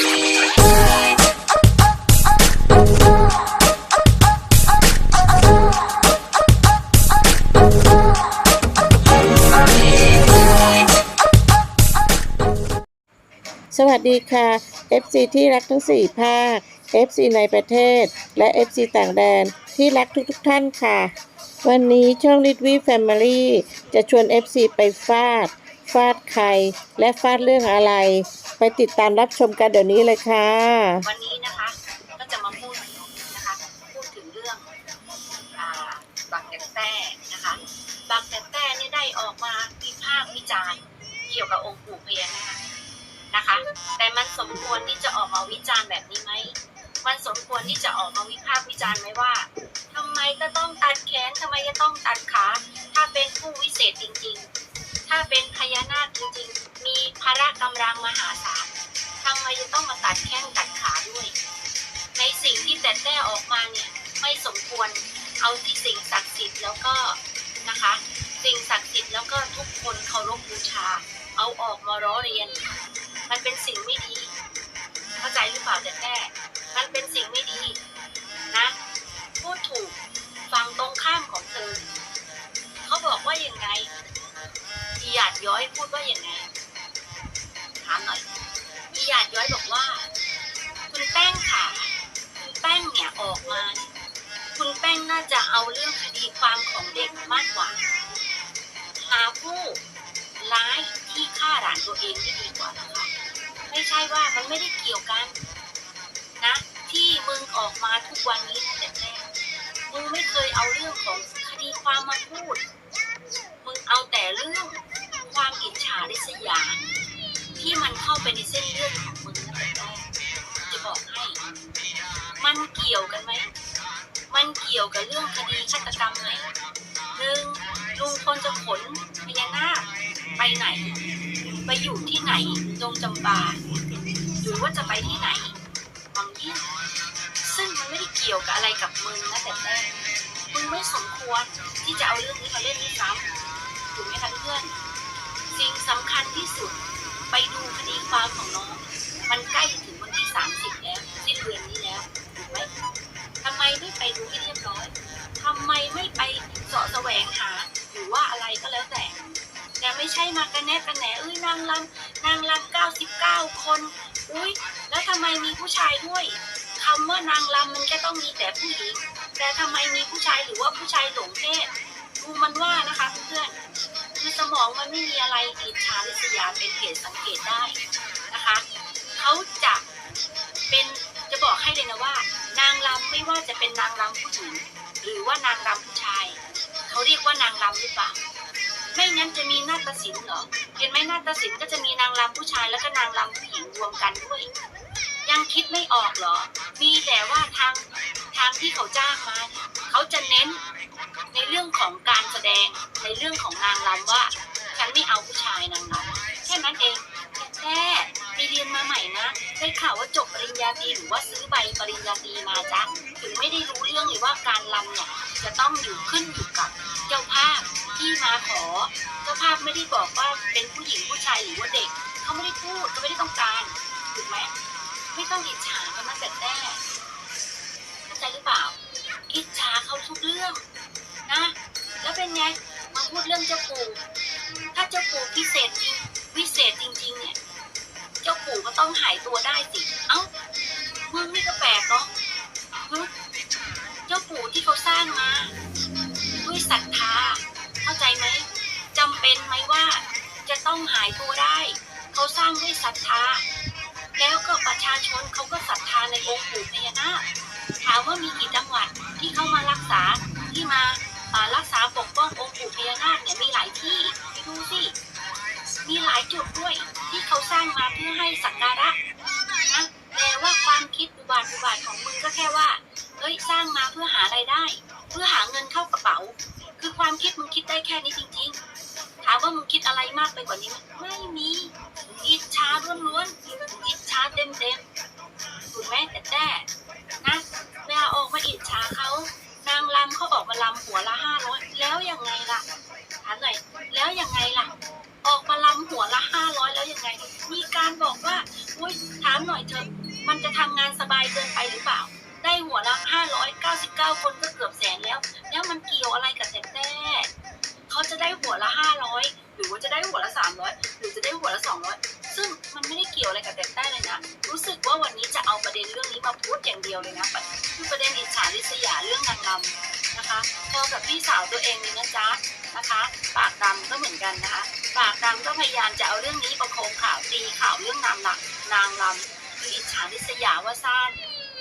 สวัสดีค่ะ FC ที่รักทั้ง 4 ภาค FC ในประเทศ และ FC ต่างแดนที่รักทุกๆทท่านค่ะ วันนี้ช่อง l i t w i Family จะชวน FC ไปฟาด ฟาดใคร และฟาดเรื่องอะไร ไปติดตามรับชมกันเดี๋ยวนี้เลยค่ะ วันนี้นะคะก็จะมาพูดนะคะพูดถึงเรื่องอบางแตนแต้นะคะบางแตนแต้เนี่ยได้ออกมาวิพากษ์วิจารณ์เกี่ยวกับองค์ปู่พญานาคนะคะ แต่มันสมควรที่จะออกมาวิจารณ์แบบนี้ไหมมันสมควรที่จะออกมาวิพากษ์วิจารณ์ไหมว่าทำไมจะต้องตัดแขนทำไมจะต้องตัดขา ถ้าเป็นผู้วิเศษจริง ๆ เป็นพญานาคจริงๆ มีพละกำลังมหาศาลทำไมจะต้องมาตัดแข้งตัดขาด้วย ในสิ่งที่แต่แต้ออกมาเนี่ยไม่สมควรเอาที่สิ่งศักดิ์สิทธิ์แล้วก็นะคะ สิ่งศักดิ์สิทธิ์แล้วก็ทุกคนเคารพบูชา เอาออกมาล้อเลียน มันเป็นสิ่งไม่ดี เข้าใจหรือเปล่าแต่แต้มันเป็นสิ่งไม่ดีนะพูดถูกฟังตรงข้ามของเธอเขาบอกว่ายังไง ย้อยพูดว่าอยังไงถามหน่อยพี่หยาดย้อยบอกว่า คุณแป้งค่ะ คุณแป้งเนี่ยออกมา คุณแป้งน่าจะเอาเรื่องคดีความของเด็กมากกว่าหาผู้ร้ายที่ฆ่าหลานตัวเองที่ดีกว่านะคะไม่ใช่ว่ามันไม่ได้เกี่ยวกัน นะ ที่มึงออกมาทุกวันนี้แต่แรกมึงไม่เคยเอาเรื่องของคดีความมาพูด มึงเอาแต่เรื่องความอิจฉา ริษยา ที่มันเข้าไปในเส้นเลือดของมึงตั้งแต่แรกจะบอกให้มันเกี่ยวกันไหมมันเกี่ยวกับเรื่องคดีฆาตกรรมไหมหนึ่งลุงพลจะขนพญานาคไปไหน ไปอยู่ที่ไหนดงจำปาหรือว่าจะไปที่ไหนวังเยี่ซึ่งมันไม่ได้เกี่ยวกับอะไรกับมึงนะแต่แรกมึงไม่สมควรที่จะเอาเรื่องนี้มาเล่นด้วยซ้ำถูกไหมคะเพื่อน สิ่งสำคัญที่สุด ไปดูคดีความของน้อง มันใกล้ถึงวันที่ 30 แล้วสิ้นเดือนนี้แล้วถูกไหมทำไมไม่ไปดูให้เรียบร้อยทำไมไม่ไปเสาะแสวงหาหรือว่าอะไรก็แล้วแต่แต่ไม่ใช่มากระแนบกระแหนเอ้ยนางรำนางรำ99คน อุ้ยแล้วทำไมมีผู้ชายด้วยคำว่านางรำมันก็ต้องมีแต่ผู้หญิงแต่ทำไมมีผู้ชายหรือว่าผู้ชายหลงเพศดูมันว่านะคะเพื่อน คือสมองมันไม่มีอะไรอิจฉาริษยาเป็นเหตุสังเกตได้นะคะเขาจะเป็นจะบอกให้เลยนะว่า นางรำไม่ว่าจะเป็นนางรำผู้หญิงหรือว่านางรำผู้ชายเขาเรียกว่านางรำหรือเปล่าไม่งั้นจะมีนาฏศิลป์เหรอเห็นไหมนาฏศิลป์ก็จะมีนางรำผู้ชายแล้วก็นางรำผู้หญิงรวมกันด้วย ยังคิดไม่ออกเหรอ มีแต่ว่าทางทางที่เขาจ้างมาเนี่ยเขาจะเน้นในเรื่องของการแสดง ในเรื่องของนางรำว่า ฉันไม่เอาผู้ชายนางรำแค่นั้นเองแค่ไปเรียนมาใหม่นะได้ข่าวว่าจบปริญญาตรีหรือว่าซื้อใบปริญญาตรีมาจ้ะถึงไม่ได้รู้เรื่องเลยว่าการรำเนี่ยจะต้องอยู่ขึ้นอยู่กับเจ้าภาพที่มาขอ เจ้าภาพไม่ได้บอกว่าเป็นผู้หญิงผู้ชายหรือว่าเด็กเขาไม่ได้พูดเขาไม่ได้ต้องการถูกไหมไม่ต้องอิจฉากันมาแต่แรกเข้าใจหรือเปล่า อิจฉาเขาทุกเรื่องนะ แล้วเป็นไง พูดเรื่องเจ้าปู่ถ้าเจ้าปู่พิเศษจริงวิเศษจริง ๆ เนี่ย เจ้าปู่ก็ต้องหายตัวได้สิ เอ้ามึงนี่ก็แปลกเนาะหึเจ้าปู่ที่เขาสร้างมา ด้วยศรัทธาเข้าใจไหมจำเป็นไหมว่า จะต้องหายตัวได้ เขาสร้างด้วยศรัทธาแล้วก็ประชาชนเขาก็ศรัทธาในองค์ปู่พญานาคถามว่ามีกี่จังหวัดที่เข้ามารักษาที่มา รักษาปกป้ององค์ปู่พญานาคเนี่ยมีหลายที่ไปดูสิมีหลายจุดด้วยที่เขาสร้างมาเพื่อให้สักการะนะแต่ว่าความคิดอุบาทอุบาทของมึงก็แค่ว่าเอ้ยสร้างมาเพื่อหารายได้ เพื่อหาเงินเข้ากระเป๋า คือความคิดมึงคิดได้แค่นี้จริง ๆ ถามว่ามึงคิดอะไรมากไปกว่านี้ไหมไม่มีอิจฉาล้วนๆอิจฉาเต็มๆถูกไหมแต่แต่นะเวลาออกมาอิจฉาเขา รำเขาบอกมาลำหัวละห้าร้อยแล้วยังไงล่ะถามหน่อยแล้วยังไงล่ะ ออกมาลำหัวละห้าร้อยแล้วยังไง มีการบอกว่าอุ้ยถามหน่อยเถอะมันจะทำงานสบายเกินไปหรือเปล่า ได้หัวละห้าร้อยเก้าสิบเก้าคนก็เกือบแสนแล้ว แล้วมันเกี่ยวอะไรกับแสนแต่ พี่สาวตัวเองเลยนะจ๊ะนะคะ ปากดำก็เหมือนกันนะคะ ปากดำก็พยายามจะเอาเรื่องนี้ประโคมข่าวตีข่าวเรื่องนางรำนางรำคืออิจฉาริษยาว่าซ่าน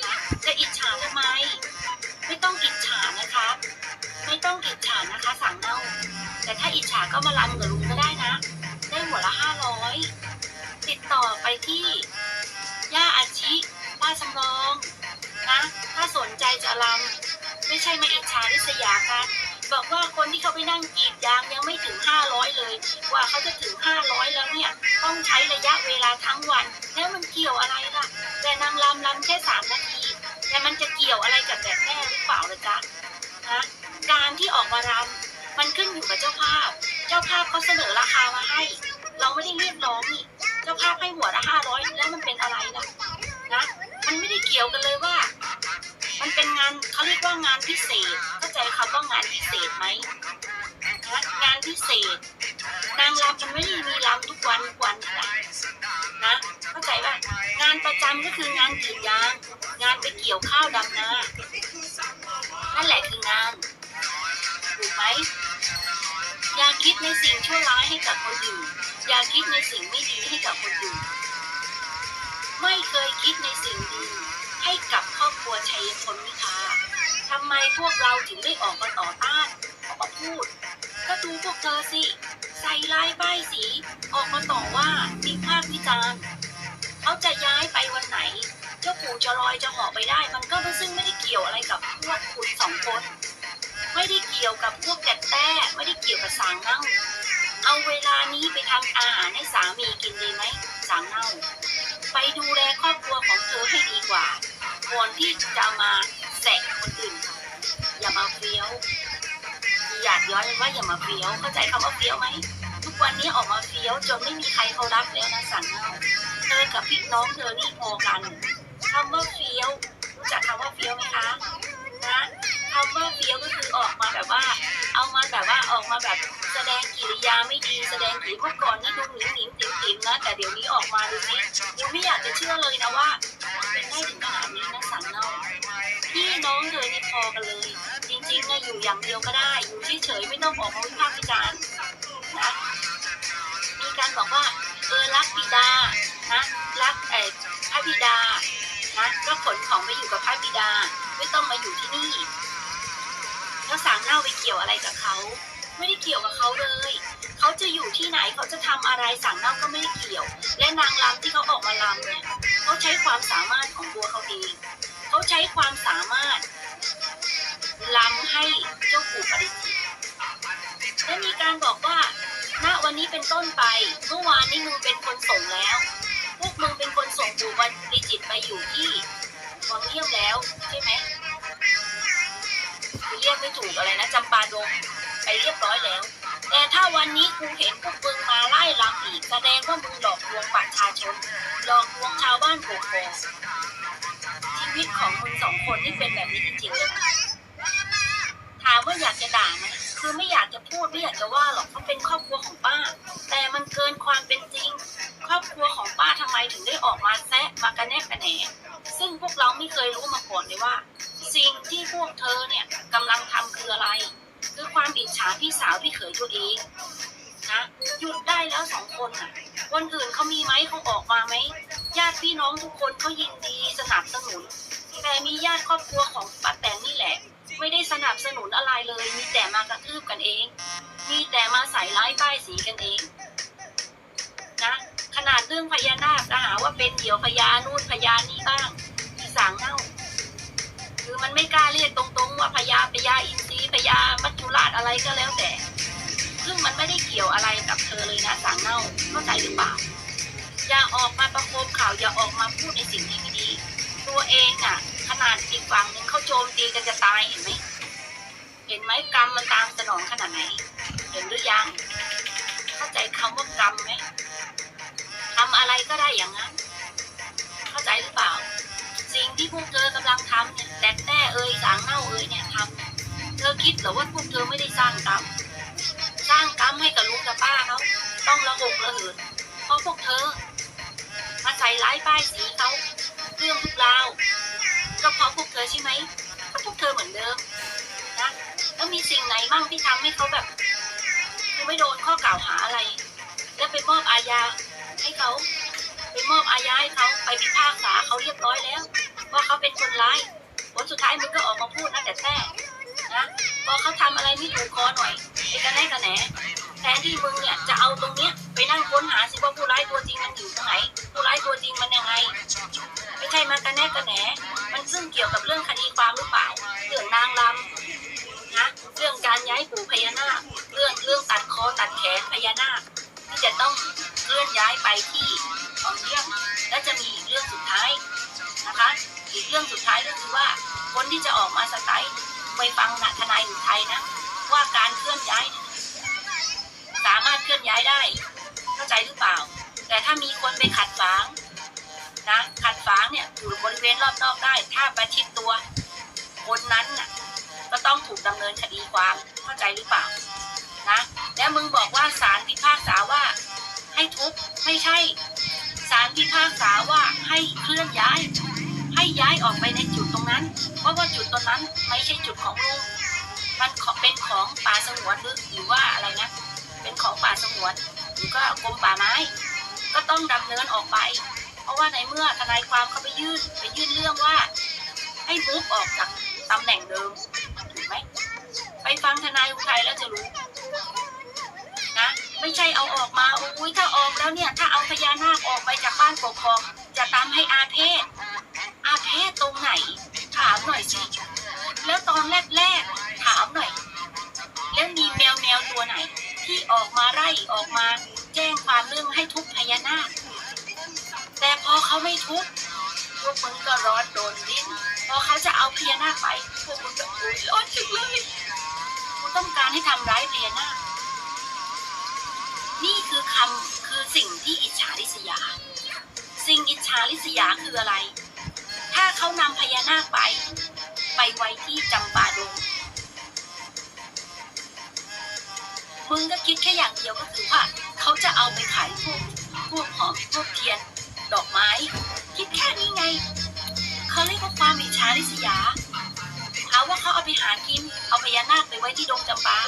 นะจะอิจฉาทำไม ไม่ต้องอิจฉานะคะ ไม่ต้องอิจฉานะคะสั่งเน่าแต่ถ้าอิจฉาก็มาลำกับลุงก็ได้นะ ได้หัวละห้าร้อยติดต่อไปที่ย่าอาชิป้าสำรองนะ ถ้าสนใจจะลำ ไม่ใช่มาอิจฉาริษยากันบอกว่าคนที่เขาไปนั่งกรีดยางยังไม่ถึง 500 เลย กว่าเขาจะถึง 500 แล้วเนี่ย ต้องใช้ระยะเวลาทั้งวัน แล้วมันเกี่ยวอะไรล่ะ แต่นางลำลำแค่3นาที แต่มันจะเกี่ยวอะไรกับแต่แม่หรือเปล่าล่ะจ๊ะนะการที่ออกมารำมันขึ้นอยู่กับเจ้าภาพ เจ้าภาพเขาเสนอราคามาให้ เราไม่ได้เรียกร้องนี่ เจ้าภาพให้หัวละ500แล้วมันเป็นอะไรล่ะนะ มันไม่ได้เกี่ยวกันเลยว่า มันเป็นงานเขาเรียกว่างานพิเศษ เข้าใจคำว่างานพิเศษไหมนะงานพิเศษ นางรำมันไม่ได้มีรำทุกวันทุกวันนะนะเข้าใจป่ะงานประจำก็คืองานกรีดยาง งานไปเกี่ยวข้าวดำนานั่นแหละคืองานถูกไหมอย่าคิดในสิ่งชั่วร้ายให้กับคนอื่นอย่าคิดในสิ่งไม่ดีให้กับคนอื่นไม่เคยคิดในสิ่งดี ให้กับครอบครัวชัยพลวิทาทำไมพวกเราถึงได้ออกมาต่อต้านออกมาพูด ก็ดูพวกเธอสิ ใส่ลายป้ายสี ออกมาต่อว่าวิพากษ์วิจารณ์เขาจะย้ายไปวันไหน เจ้าปู่จะลอยจะหาะไปได้ มันก็ซึ่งไม่ได้เกี่ยวอะไรกับพวกคุณสองคน ไม่ได้เกี่ยวกับพวกแกะแต้ไม่ได้เกี่ยวกับสางเน่า เอาเวลานี้ไปทำอาหารให้สามีกินดีไหมสางเน่า ไปดูแลครอบครัวของเธอให้ดีกว่า ก่อนที่จะมาแสะคนอื่น อย่ามาเฟี้ยว อยากย้อนว่าอย่ามาเฟี้ยวเข้าใจคำว่าเฟี้ยวไหมทุกวันนี้ออกมาเฟี้ยวจนไม่มีใครเขารักแล้วนะสันเน่าเธอกับพี่น้องเธอนี่พอกันคำว่าเฟี้ยวรู้จักคำว่าเฟี้ยวไหมคะนะคำว่าเฟี้ยวก็คือออกมาแบบว่า เอามาแบบว่าออกมาแบบแสดงกิริยาไม่ดีแสดงกิริเมื่อก่อนนี่ดูหนิมหนิมติ๋มติ๋มนะแต่เดี๋ยวนี้ออกมาดูสิยังไม่อยากจะเชื่อเลยนะว่า ได้ถึงขนาดนี้นะสันเน่าพี่น้องเธอนี่พอกันเลย จริงๆนะอยู่อย่างเดียวก็ได้ อยู่เฉยๆไม่ต้องออกมาวิพากษ์วิจารณ์นะมีการบอกว่าเออรักบิดานะรักเอ่อพระบิดานะก็ขนของไปอยู่กับพระบิดา ไม่ต้องมาอยู่ที่นี่แล้วสางเน่าไปเกี่ยวอะไรกับเขาไม่ได้เกี่ยวกับเขาเลยเขาจะอยู่ที่ไหนเขาจะทำอะไรสางเน่าก็ไม่ได้เกี่ยว และนางรำที่เขาออกมาลำเนี่ย เขาใช้ความสามารถของตัวเขาเองเขาใช้ความสามารถลำให้เจ้าปู่ปริจิตและมีการบอกว่าณวันนี้เป็นต้นไป เมื่อวานนี้มึงเป็นคนส่งแล้ว พวกมึงเป็นคนส่งปู่ปริจิตไปอยู่ที่วังเยี่ยมแล้วใช่ไหมคือเรียกไม่ถูกอะไรนะจำปาดงไปเรียบร้อยแล้ว แต่ถ้าวันนี้กูเห็นพวกมึงมาไล่ลำอีกแสดงว่ามึงหลอกลวงประชาชน หลอกลวงชาวบ้านโกโกชีวิตของมึงสองคนนี่เป็นแบบนี้จริงๆเลยถามว่าอยากจะด่าไหมคือไม่อยากจะพูดไม่อยากจะว่าหรอกเพราะเป็นครอบครัวของป้า แต่มันเกินความเป็นจริง ครอบครัวของป้าทำไมถึงได้ออกมาแซะมากระแนกกระแหนซึ่งพวกเราไม่เคยรู้มาก่อนเลยว่า สิ่งที่พวกเธอเนี่ยกำลังทำคืออะไร คือความอิจฉาพี่สาวพี่เขยตัวเอง นะหยุดได้แล้วสองคนน่ะคนอื่นเขามีไหมเขาออกมาไหมญาติพี่น้องทุกคนเขายินดีสนับสนุน แต่มีญาติครอบครัวของป้าแตนนี่แหละ ไม่ได้สนับสนุนอะไรเลย มีแต่มากระทืบกันเอง มีแต่มาใส่ร้ายป้ายสีกันเองนะขนาดเรื่องพญานาคนะหาว่าเป็นเดี่ยวพญานู่นพญานี่บ้างมีสางเน่าคือมันไม่กล้าเรียกตรงๆว่าพญาพญาอินทรีพญามัจจุราชอะไรก็แล้วแต่ ซึ่งมันไม่ได้เกี่ยวอะไรกับเธอเลยนะสางเน่าเข้าใจหรือเปล่าอย่าออกมาประโคมข่าวอย่าออกมาพูดในสิ่งที่ไม่ดี ตัวเองอะ ขนาดอีกฝั่งหนึ่งเขาโจมตีกันจะตายเห็นไหมเห็นไหมกรรมมันตามสนองขนาดไหน เห็นหรือยัง เข้าใจคำว่ากรรมไหมทำอะไรก็ได้อย่างนั้น เข้าใจหรือเปล่า สิ่งที่พวกเธอกำลังทำเนี่ยแต่แต่เอ่ยสางเน่าเอ่ยเนี่ยทำเธอคิดหรอว่าพวกเธอไม่ได้สร้างกรรม ร้างกรรมให้กับลุงกับป้าเขาต้องระหกระเหินเพราะพวกเธอมาใส่ร้ายป้ายสีเขาเรื่องทุกราวก็เพราะพวกเธอใช่ไหมก็พวกเธอเหมือนเดิมนะแล้วมีสิ่งไหนบ้างที่ทำให้เขาแบบคือไม่โดนข้อกล่าวหาอะไร แล้วไปมอบอาญาให้เขาไปมอบอาญาให้เขาไปพิพากษาเขาเรียบร้อยแล้วว่าเขาเป็นคนร้ายผลสุดท้ายมึงก็ออกมาพูดนะแต่แต่นะพอเขาทำอะไรไม่ถูกคอหน่อย ไอ้กระแน่กระแหนแทนที่มึงเนี่ยจะเอาตรงเนี้ยไปนั่งค้นหาสิว่าผู้ร้ายตัวจริงมันอยู่ตรงไหน ผู้ร้ายตัวจริงมันยังไง ไม่ใช่มากระแน่กระแหนมันซึ่งเกี่ยวกับเรื่องคดีความหรือเปล่าเรื่องนางรำนะเรื่องการย้ายปู่พญานาคเรื่องเรื่องตัดคอตัดแขนพญานาคที่จะต้องเคลื่อนย้ายไปที่ของเยี่ยมและจะมีอีกเรื่องสุดท้ายนะคะ อีกเรื่องสุดท้ายก็คือว่าคนที่จะออกมาสไตล์ไปฟังนะทนายอุทัยนะ ว่าการเคลื่อนย้าย สามารถเคลื่อนย้ายได้ เข้าใจหรือเปล่า แต่ถ้ามีคนไปขัดขวางนะขัดฝางเนี่ยอยู่บริเวณรอบนอกได้ ถ้าประชิดตัว คนนั้นน่ะก็ต้องถูกดำเนินคดีความเข้าใจหรือเปล่านะแล้วมึงบอกว่าศาลพิพากษาว่า ให้ทุบไม่ใช่ศาลพิพากษาว่าให้เคลื่อนย้าย ให้ย้ายออกไปในจุดตรงนั้น เพราะว่าจุดตรงนั้นไม่ใช่จุดของลุง มันเป็นของป่าสงวนหรือหรือว่าอะไรนะ เป็นของป่าสงวนหรือก็กรมป่าไม้ ก็ต้องดำเนินออกไป เพราะว่าในเมื่อทนายความเขาไปยื่นไปยื่นเรื่องว่า ให้มุฟออกจากตำแหน่งเดิมถูกไหมไปฟังทนายอุทัยแล้วจะรู้นะไม่ใช่เอาออกมาอุ้ยถ้าออกแล้วเนี่ย ถ้าเอาพญานาคออกไปจากบ้านปกครองจะตามให้อาเพศอาเพศตรงไหน ถามหน่อยสิแล้วตอนแรกๆามหน่อย แล้วมีแมวแมวตัวไหน ที่ออกมาไล่ออกมา แจ้งความเรื่องให้ทุบพญานาค แต่พอเขาไม่ทุบพวกมึงก็ร้อนโดนดิ้นพอเขาจะเอาพญานาคไปพวกมึงก็อุ้ยร้อนจังเลยกูต้องการให้ทำร้ายพญานาค นี่คือคำคือสิ่งที่อิจฉาริษยา สิ่งอิจฉาริษยาคืออะไร ถ้าเขานำพญานาคไป ไปไว้ที่จำปาดง มึงก็คิดแค่อย่างเดียวก็คือว่าเขาจะเอาไปขายพวกพวกหอมพวกเทียน ดอกไม้ คิดแค่นี้ไงเขาเรียกว่าความอิจฉาริษยาหาว่าเขาเอาไปหากิน เอาพญานาคไปไว้ที่ดงจำปา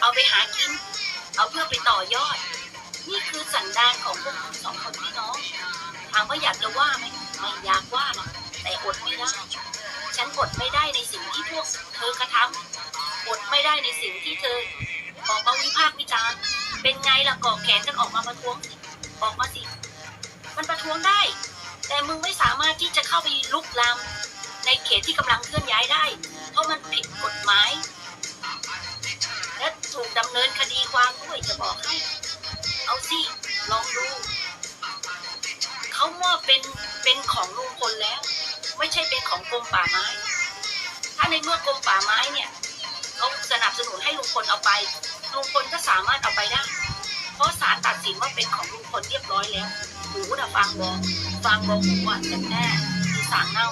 เอาไปหากิน เอาเพื่อไปต่อยอด นี่คือสันดานของพวกสองคนพี่น้อง ถามว่าอยากจะว่าไหมไม่อยากว่าหรอกแต่อดไม่ได้ ฉันอดไม่ได้ในสิ่งที่พวกเธอกระทำอดไม่ได้ในสิ่งที่เธอ ออกมาวิพากษ์วิจารณ์เป็นไงล่ะกอกแขนกันออกมาประท้วงสิออกมาสิ มันประท้วงได้ แต่มึงไม่สามารถที่จะเข้าไปลุกลามในเขตที่กำลังเคลื่อนย้ายได้ เพราะมันผิดกฎหมาย และถูกดำเนินคดีความด้วยจะบอกให้ เอาสิลองดูเขามอบเป็นเป็นของลุงพลแล้ว ไม่ใช่เป็นของกรมป่าไม้ ถ้าในเมื่อกรมป่าไม้เนี่ยเขาสนับสนุนให้ลุงพลเอาไป ลุงพลก็สามารถเอาไปได้ เพราะศาลตัดสินว่าเป็นของลุงพลเรียบร้อยแล้วหูนะฟังบอกฟังบอกหูอะแต่แน่ที่สางเน่า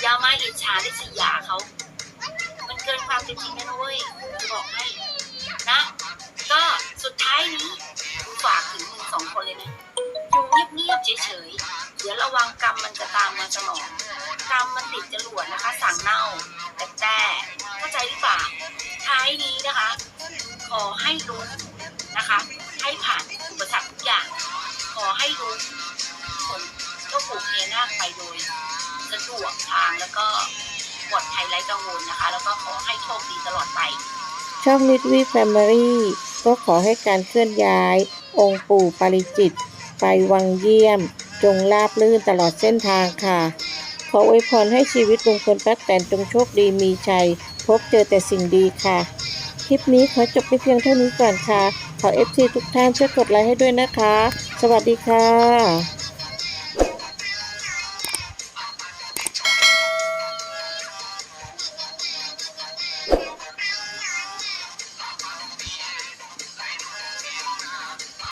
อย่ามาอิจฉาริษยาเขา มันเกินความเป็นจริงนะเว้ยจะบอกให้นะ ก็สุดท้ายนี้กูฝากถึงมึงสองคนเลยนะอยู่เงียบๆเฉยๆเดี๋ยวระวังกรรมมันจะตามมาสนองกรรมมันติดจรวดนะคะสั่งเน่าแต่แต่เข้าใจหรือเปล่าท้ายนี้นะคะ ขอให้รู้นะคะ ให้ผ่านอุปสรรคทุกอย่าง ขอให้รู้คนก็ปลูกเนียนาคไปโดยสะดวกทางแล้วก็ปลอดภัยไร้กังวลนะคะ แล้วก็ขอให้โชคดีตลอดไป ช่องลิทวีแฟมิลี่ก็ขอให้การเคลื่อนย้าย องค์ปู่ปาริจิต ไปวังเยี่ยม จงราบลื่นตลอดเส้นทางค่ะ ขออวยพรให้ชีวิตลุงพลป้าแตนจงโชคดีมีชัย พบเจอแต่สิ่งดีค่ะ ลิปนี้ขอจบไปเพียงเท่านี้ก่อนค่ะ ขอเอฟซีทุกท่านช่วยกดไลค์ให้ด้วยนะคะ สวัสดีค่ะ